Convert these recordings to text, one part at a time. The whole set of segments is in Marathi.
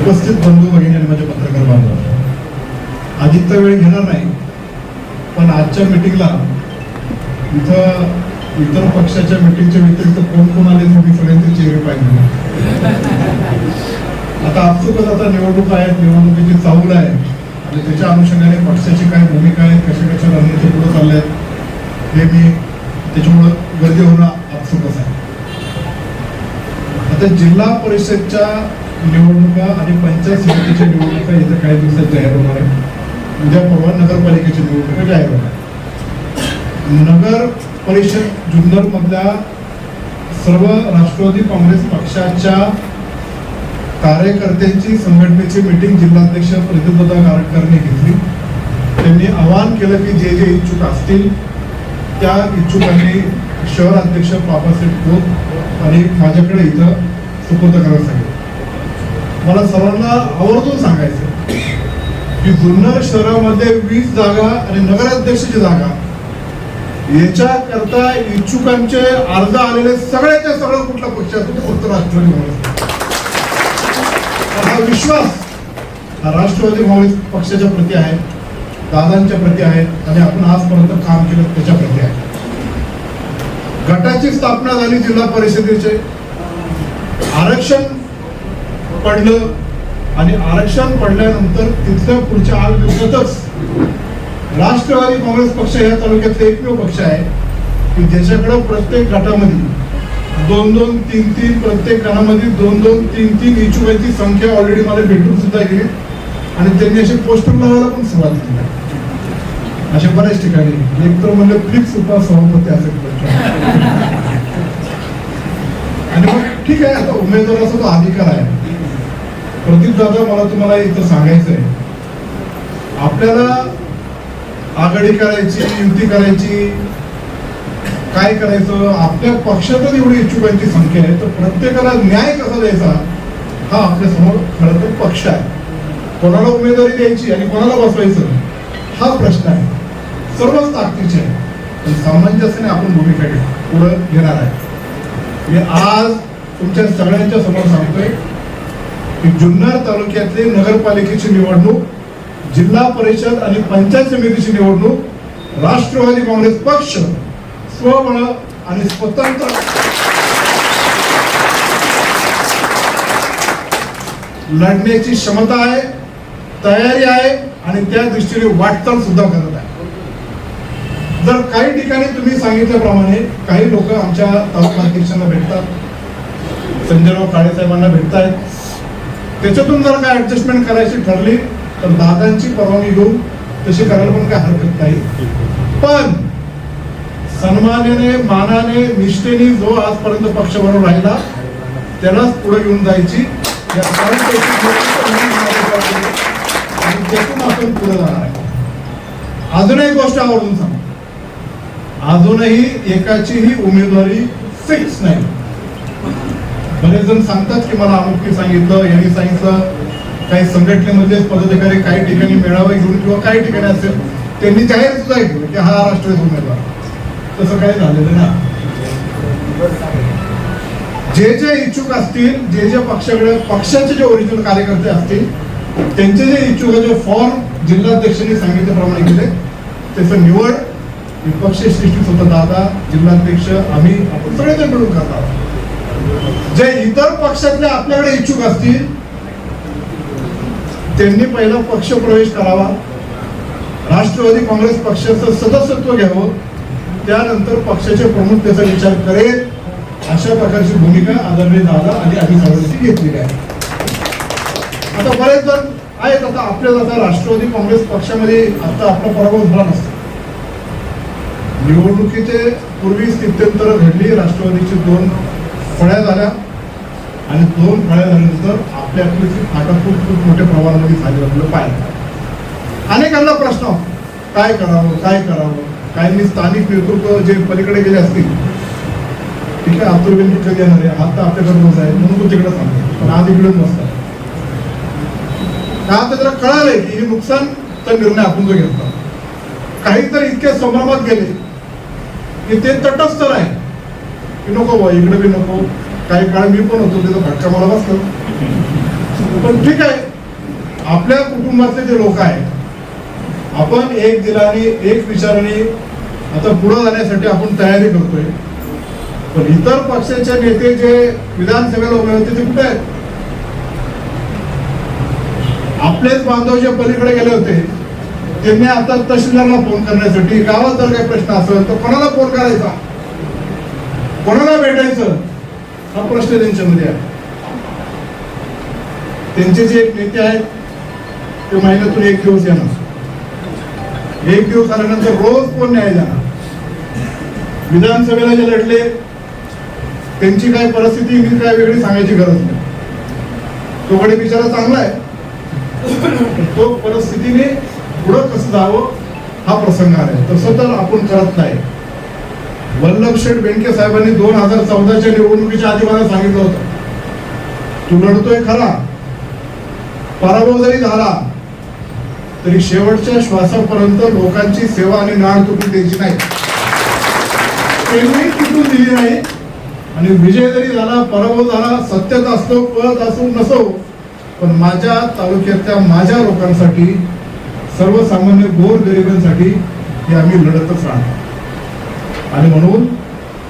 उपस्थित बंधू भगिनी आणि माझ्या पत्रकार बांधव. अधिकता वेळ घेणार नाही पण आजच्या मिटिंगला इथं इतर पक्षाच्या मिटिंगच्या व्यतिरिक्त कोण कोण आले तुम्ही सगळ्यांचे चेहरे पाहिजे. आता आपसुकच आता निवडणूक आहेत निवडणुकीची चाहूल आहे. आणि त्याच्या अनुषंगाने पक्षाची काय भूमिका आहे कशा कशा रणनीती पुढे चालल्या आहेत हे मी त्याच्यामुळं गर्दी होणं आपसुकच आहे. आता जिल्हा परिषदच्या निवडणुका आणि पंचायत समितीच्या निवडणुका इथं काही दिवसात जाहीर होणार आहे उद्या परवा नगरपालिकेची निवडणुका जाहीर होणार नगर परिषद जुन्नर मधल्या सर्व राष्ट्रवादी काँग्रेस पक्षाच्या कार्यकर्त्यांची संघटनेची मिटिंग जिल्हाध्यक्ष प्रतिबद्ध कारटकरने घेतली. त्यांनी आवाहन केलं की जे जे इच्छुक असतील त्या इच्छुकांनी शहर अध्यक्ष बाबासाहेब खोत आणि माझ्याकडे इथं सुपूर्द करायला सांगितलं. मला सर्वांना आवर्जून सांगायचं की जुन्नर शहरामध्ये वीस जागा आणि नगराध्यक्षाची जागा याच्याकरता इच्छुकांचे अर्ज आलेले सगळ्याच्या सगळं कुठला पक्ष असतो फक्त राष्ट्रवादी काँग्रेस. हा विश्वास हा राष्ट्रवादी काँग्रेस पक्षाच्या प्रती आहे दादांच्या प्रती आहे आणि आपण आजपर्यंत काम केलं त्याच्या प्रती आहे. गटाची स्थापना झाली जिल्हा परिषदेचे. आरक्षण पडलं आणि आरक्षण पडल्यानंतर तिथल्या पुढच्या आठ दिवसातच राष्ट्रवादी काँग्रेस पक्ष या तालुक्यातला एकमेव पक्ष आहे. की ज्याच्याकडं प्रत्येक गटामध्ये दोन दोन तीन तीन प्रत्येक गणामध्ये दोन दोन तीन तीन इच्छुकांची संख्या ऑलरेडी मला भेटून सुद्धा गेली. आणि त्यांनी असे पोस्टर लावायला पण सुरुवात केली. अशा बऱ्याच ठिकाणी. एक तर म्हणजे फ्लिक्स उपसभापती असं आणि मग ठीक आहे आता उमेदवाराचा तो अधिकार आहे प्रदीप दादा मला तुम्हाला इथं सांगायचं आहे आपल्याला आघाडी करायची युती करायची काय करायचं आपल्या पक्षातच एवढी इच्छुकांची संख्या आहे तर प्रत्येकाला न्याय कसा द्यायचा हा आपल्यासमोर खरं तर पक्ष आहे. कोणाला उमेदवारी द्यायची आणि कोणाला बसवायचं हा प्रश्न आहे. सर्वच ताकदीचे आहे पण सामंजस्याने आपण भूमिका घे पुढं घेणार आहे. मी आज तुमच्या सगळ्यांच्या समोर सांगतोय की जुन्नर तालुक्यातले नगरपालिकेची निवडणूक जिल्हा परिषद आणि पंचायत समितीची निवडणूक राष्ट्रवादी काँग्रेस पक्ष स्वबळ आणि स्वतंत्र लढण्याची क्षमता आहे तयारी आहे आणि त्या दृष्टीने वाटचाल सुद्धा करत आहे. जर काही ठिकाणी तुम्ही सांगितल्याप्रमाणे काही लोक आमच्या तालुका अध्यक्षांना भेटतात संजयराव काळे साहेबांना भेटतायत त्याच्यातून जर काय ऍडजस्टमेंट करायची ठरली तर दादांची परवानगी घेऊन तशी करायला पण काय हरकत नाही. पण सन्मानाने मानाने निष्ठेने जो आजपर्यंत पक्ष बनवून राहिला त्यालाच पुढे घेऊन जायची. आणि त्यातून आपण पुढे जाणार आहे. अजूनही गोष्ट आवडून सांग अजूनही एकाचीही उमेदवारी फिक्स नाही. बरेच जण सांगतात की मला अमुकने सांगितलं यांनी सांगितलं काही संघटनेमधले म्हणजे पदाधिकारी काही ठिकाणी मेळावे घेऊन किंवा काही ठिकाणी असेल त्यांनी जाहीर सुद्धा केलं की हा राष्ट्रवादी उमेदवार तसं काही झालेलं ना जे जे इच्छुक असतील जे जे पक्षाकडे पक्षाचे जे ओरिजिनल कार्यकर्ते असतील त्यांचे जे इच्छुक जे फॉर्म जिल्हाध्यक्षांनी सांगितल्याप्रमाणे केले त्याचं निवड विपक्ष सृष्टी स्वतः दादा जिल्हाध्यक्ष आम्ही आपण सगळेजण मिळून खात आहोत. जे इतर पक्षातले आपल्याकडे इच्छुक असतील त्यांनी पहिला पक्ष प्रवेश करावा. राष्ट्रवादी काँग्रेस पक्षाचं सदस्यत्व घ्यावं. त्यानंतर पक्षाचे प्रमुख त्याचा विचार करेल. अशा प्रकारची भूमिका आदरणीय दादा आणि आम्ही घेतली घेतलेली आहे. आता बरेच जण आहेत. आता आपल्याला आता राष्ट्रवादी काँग्रेस पक्षामध्ये आता आपला पराभव झाला नसतो. निवडणुकीचे पूर्वी स्थित्यंतर घडली. राष्ट्रवादीचे दोन फळ्या झाल्या आणि दोन फळ्या झाल्यानंतर आपल्या आपली फाटाफूट खूप मोठ्या प्रमाणामध्ये झाली आपलं पाहिजे अनेकांना प्रश्न काय करावं काय करावं? काही मी स्थानिक नेतृत्व जे पलीकडे गेले असतील ठीक आहे अब्दुल गनी कुठे येणार आहे आता आपल्याकडे नस आहे म्हणून तो तिकडे सांगतो पण आज इकडे नसतात काय आता जरा कळालंय की हे नुकसान तर निर्णय आपण जो घेतला काही तर इतक्या संभ्रमात गेले की ते तटस्थ आहे की नको बा इकडे बी नको. काही काळ मी पण होतो त्याचा फटका मला बसला. पण ठीक आहे आपल्या कुटुंबातले जे लोक आहेत आपण एक दिलाने एक विचाराने आता पुढे जाण्यासाठी आपण तयारी करतोय. पण इतर पक्षाचे नेते जे विधानसभेला उभे होते ते कुठे आहेत? आपलेच बांधव जे पलीकडे गेले होते त्यांनी आता तहसीलदारला फोन करण्यासाठी गावात जर काही प्रश्न असेल तर कोणाला फोन करायचा? कोणाला भेटायचं? हा प्रश्न त्यांच्यामध्ये आहे. त्यांचे जे नेते आहेत ते महिन्यातून एक दिवस येणार. एक दिवस आल्यानंतर रोज कोण न्याय जाणार विधानसभेला जे लढले त्यांची काय परिस्थिती मी काय वेगळी सांगायची गरज नाही. तो कडे बिचारा चांगला आहे. तो परिस्थितीने पुढं कसं जावं हा प्रसंग आहे. तसं तर आपण करत नाही. वल्लभ शेठ बेंडके साहेबांनी दोन हजार चौदाच्या निवडणुकीच्या आधी मला सांगितलं होतं तू लढतोय खरा पराभव जरी झाला तरी शेवटच्या श्वासापर्यंत लोकांची सेवा आणि नाळ तुटून द्यायची नाही. त्यांनी तुटून दिली नाही. आणि विजय जरी झाला पराभव झाला सत्यत असतो पद असो नसो पण माझ्या तालुक्यातल्या माझ्या लोकांसाठी सर्वसामान्य गोर गरिबांसाठी हे आम्ही लढतच राहणार. आणि म्हणून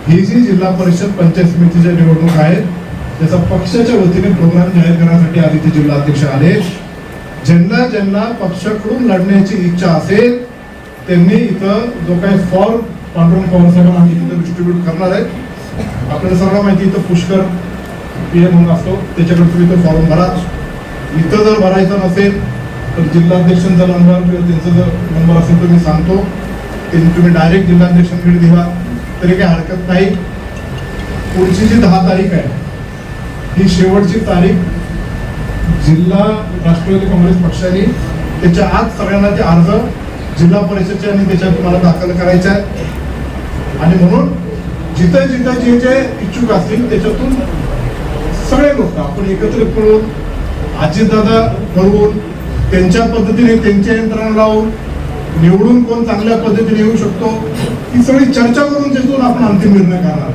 ही जी जिल्हा परिषद पंचायत समितीच्या निवडणूक आहेत त्याचा पक्षाच्या वतीने प्रोग्राम जाहीर करण्यासाठी आधी ते जिल्हाध्यक्ष आले. ज्यांना ज्यांना पक्षाकडून लढण्याची इच्छा असेल त्यांनी इथं जो काही फॉर्म पांडुरंग पवार साहेबांना आम्ही तिथं डिस्ट्रीब्यूट करणार आहे. आपल्याला सर्व माहिती इथं पुष्कर पी एम म्हणून असतो त्याच्याकडे तुम्ही तो फॉर्म भरा. इथं जर भरायचं नसेल तर जिल्हाध्यक्षांचा नंबर किंवा त्यांचा जर नंबर असेल तर मी सांगतो. तुम्ही डायरेक्ट जिल्हाध्यक्षांकडे दिला तरी काही हरकत नाही. पुढची जी दहा तारीख आहे ही शेवटची तारीख जिल्हा राष्ट्रवादी काँग्रेस पक्षाने त्याच्या आज सगळ्यांना ते अर्ज जिल्हा परिषदचे आणि त्याच्यात तुम्हाला दाखल करायचे आहे. आणि म्हणून जिथे जिथं जे जे इच्छुक असतील त्याच्यातून सगळे लोक आपण एकत्रित करून आजीदादा करून त्यांच्या पद्धतीने त्यांच्या यंत्रणा लावून निवडून कोण चांगल्या पद्धतीने येऊ शकतो ही सगळी चर्चा करून त्यातून आपण अंतिम निर्णय करणार.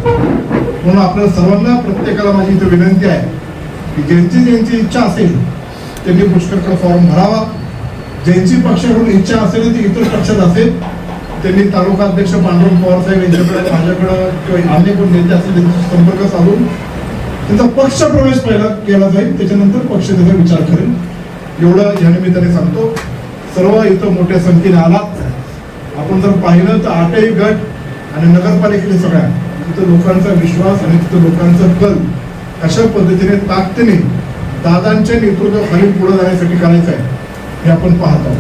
म्हणून आपल्या सर्वांना प्रत्येकाला माझी इथे विनंती आहे की ज्यांची ज्यांची इच्छा असेल त्यांनी पुष्कळचा फॉर्म भरावा. ज्यांची पक्षाकडून इच्छा असेल ती इतर पक्षात असेल त्यांनी तालुका अध्यक्ष पांडुरंग पवार साहेब यांच्याकडे माझ्याकडं किंवा अन्य कोण नेते असेल त्यांचा संपर्क साधून त्यांचा पक्ष प्रवेश पहिला केला जाईल त्याच्यानंतर पक्ष त्याचा विचार करेल. एवढं या निमित्ताने सांगतो. सर्व इथं मोठ्या संख्येने आलात. आपण जर पाहिलं तर आठही गट आणि नगरपालिकेने सगळ्या. तिथं लोकांचा विश्वास आणि तिथं लोकांचा कल कशा पद्धतीने ताकदीने दादांच्या नेतृत्वाखाली पुढे जाण्यासाठी करायचं आहे हे आपण पाहत आहोत.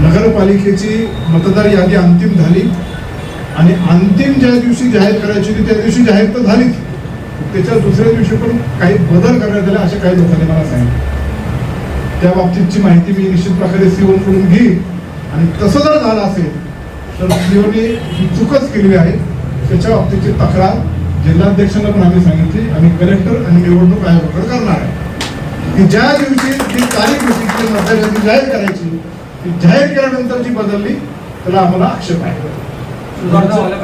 नगरपालिकेची मतदार यादी अंतिम झाली. आणि अंतिम ज्या दिवशी जाहीर करायची होती त्या दिवशी जाहीर तर झालीच. त्याच्या दुसऱ्या दिवशी पण काही बदल करण्यात आले असे काही लोकांनी मला सांगितलं. त्या बाबतीतची माहिती मी निश्चित प्रकारे सीओ कडून घेईन. आणि तसं जर झालं असेल तर सीओने ही चूकच केलेली आहे त्याच्या बाबतीतची तक्रार जिल्हाध्यक्षांना पण आम्ही सांगितली आणि कलेक्टर आणि निवडणूक आयोगाकडे करणार आहे. की ज्या दिवशी जी तारीख होती ती मतदार यादी जाहीर करायची ती जाहीर केल्यानंतर जी बदलली त्याला आम्हाला आक्षेप आहे.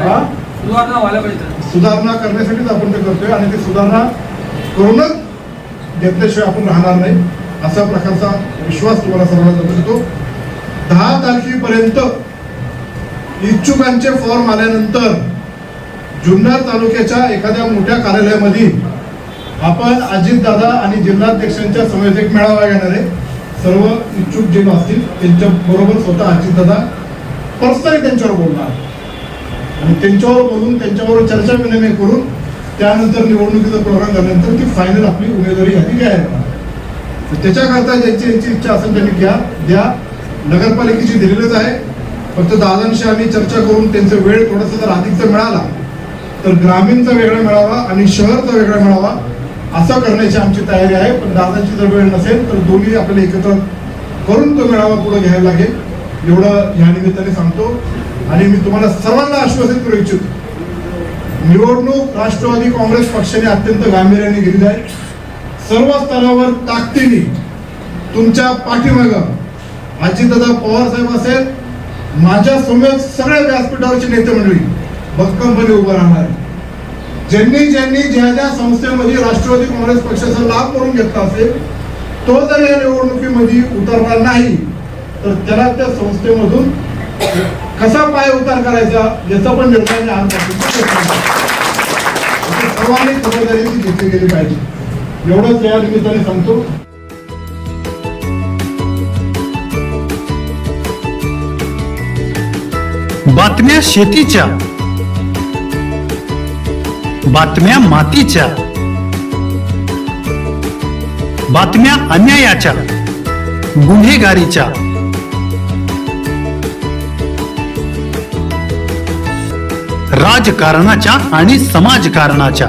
हा? पाहिजे. सुधारणा करण्यासाठीच आपण ते करतोय आणि ती सुधारणा करूनच घेतल्याशिवाय आपण राहणार नाही. असा प्रकारचा विश्वास तुम्हाला सर्वांना देतो. दहा तारखेपर्यंत इच्छुकांचे फॉर्म आल्यानंतर जुन्नर तालुक्याच्या एखाद्या मोठ्या कार्यालयामध्ये आपण अजितदादा आणि जिल्हाध्यक्षांच्या समवेत एक मेळावा घेणार आहे. सर्व इच्छुक जे असतील त्यांच्या बरोबर स्वतः अजितदादा पर्सनली त्यांच्यावर बोलणार. आणि त्यांच्यावर बोलून त्यांच्यावर चर्चा विनिमय करून त्यानंतर निवडणुकीचा प्रोग्राम झाल्यानंतर ती फायनल आपली उमेदवारी यादी जाहीर त्याच्याकरता ज्यांची यांची इच्छा असेल त्यांनी घ्या द्या. नगरपालिकेची दिलेलंच आहे. फक्त दादांशी आम्ही चर्चा करून त्यांचा वेळ थोडासा जर अधिकचा मिळाला तर ग्रामीणचा वेगळा मिळावा आणि शहरचा वेगळा मिळावा असं करण्याची आमची तयारी आहे. पण दादांची जर वेळ नसेल तर दोन्ही आपल्याला एकत्र करून तो मेळावा पुढे घ्यायला लागेल. एवढं या निमित्ताने सांगतो. आणि मी तुम्हाला सर्वांना आश्वासित करू इच्छितो. निवडणूक राष्ट्रवादी काँग्रेस पक्षाने अत्यंत गांभीर्याने घेतली आहे. सर्व स्तरावर ताकदीने तुमच्या पाठीमागं अजितदादा पवार साहेब असेल माझ्यासमोर सगळ्या व्यासपीठावरची नेते मंडळी भक्कमपणे उभं राहणार. ज्यांनी ज्यांनी ज्या ज्या संस्थेमध्ये राष्ट्रवादी काँग्रेस पक्षाचा लाभ करून घेतला असेल तो जर या निवडणुकीमध्ये उतरणार नाही तर त्याला त्या संस्थेमधून कसा पाय उतार करायचा याचा पण निर्णय मी सर्वांनी खबरदारी घेतली गेली पाहिजे. एवढंच या निमित्ताने सांगतो. बातम्या शेतीच्या बातम्या मातीच्या बातम्या अन्यायाच्या गुन्हेगारीच्या. राजकारणाच्या आणि समाजकारणाच्या.